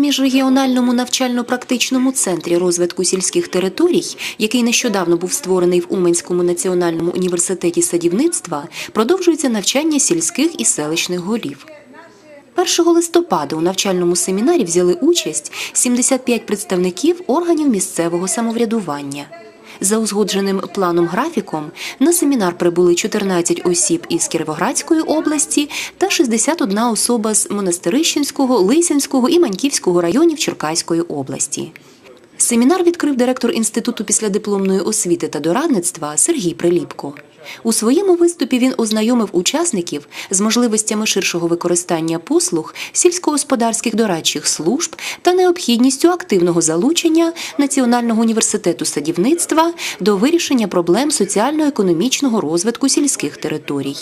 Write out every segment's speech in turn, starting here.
міжрегіональному навчально-практичному центрі розвитку сільських територій, який нещодавно був створений в Уманському національному університеті садівництва, продовжується навчання сільських і селищних голів. 1 листопада у навчальному семінарі взяли участь 75 представників органів місцевого самоврядування. За узгодженим планом графіком на семінар прибули 14 осіб із Кіровоградської області та 61 особа з Монастирищенського, Лисянського і Маньківського районів Черкаської області. Семінар відкрив директор Інституту післядипломної освіти та дорадництва Сергій Приліпко. У своєму виступі він ознайомив учасників з можливостями ширшого використання послуг сільськогосподарських дорадчих служб та необхідністю активного залучення Національного університету садівництва до вирішення проблем соціально-економічного розвитку сільських територій.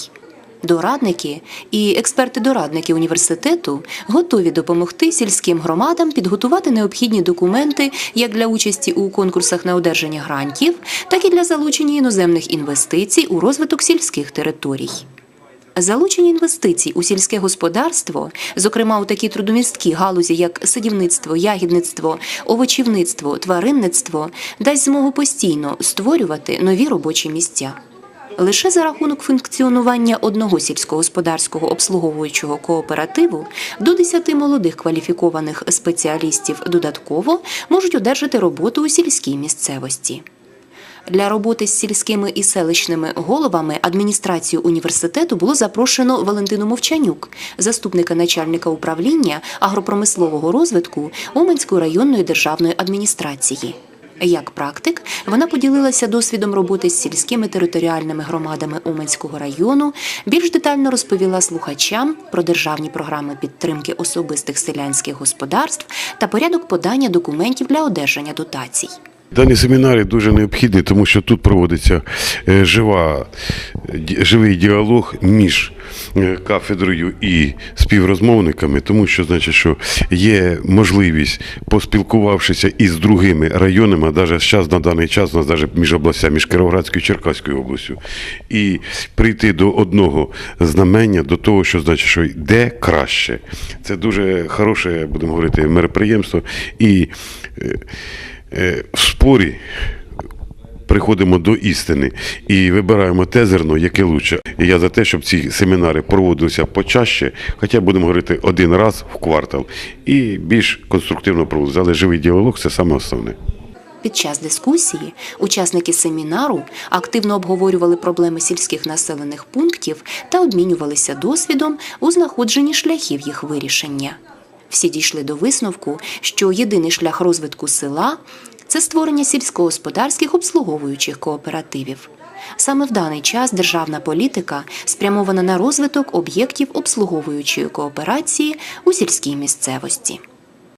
Дорадники і експерти-дорадники університету готові допомогти сільським громадам підготувати необхідні документи як для участі у конкурсах на одержання грантів, так і для залучення іноземних інвестицій у розвиток сільських територій. Залучення інвестицій у сільське господарство, зокрема у такі трудомісткі галузі, як садівництво, ягідництво, овочівництво, тваринництво, дасть змогу постійно створювати нові робочі місця. Лише за рахунок функціонування одного сільськогосподарського обслуговуючого кооперативу до 10 молодих кваліфікованих спеціалістів додатково можуть одержати роботу у сільській місцевості. Для роботи з сільськими і селищними головами адміністрацію університету було запрошено Валентину Мовчанюк, заступника начальника управління агропромислового розвитку Уманської районної державної адміністрації. Як практик, вона поділилася досвідом роботи з сільськими територіальними громадами Уманського району, більш детально розповіла слухачам про державні програми підтримки особистих селянських господарств та порядок подання документів для одержання дотацій. Дані семінари дуже необхідні, тому що тут проводиться е, жива, живий діалог між е, кафедрою і співрозмовниками, тому що значить, що є можливість, поспілкувавшися із другими районами, а навіть зараз на даний час у нас навіть між областями, між Кіровоградською і Черкаською областю, і прийти до одного знамення, до того, що значить, що йде краще. Це дуже хороше, будемо говорити, мероприємство. І е, спорі приходимо до істини і вибираємо те зерно, яке лучше. І я за те, щоб ці семінари проводилися почаще, хоча будемо говорити один раз в квартал, і більш конструктивно проводилися. Але живий діалог це саме основне. Під час дискусії учасники семінару активно обговорювали проблеми сільських населених пунктів та обмінювалися досвідом у знаходженні шляхів їх вирішення. Всі дійшли до висновку, що єдиний шлях розвитку села це створення сільськогосподарських обслуговуючих кооперативів. Саме в даний час державна політика спрямована на розвиток об'єктів обслуговуючої кооперації у сільській місцевості.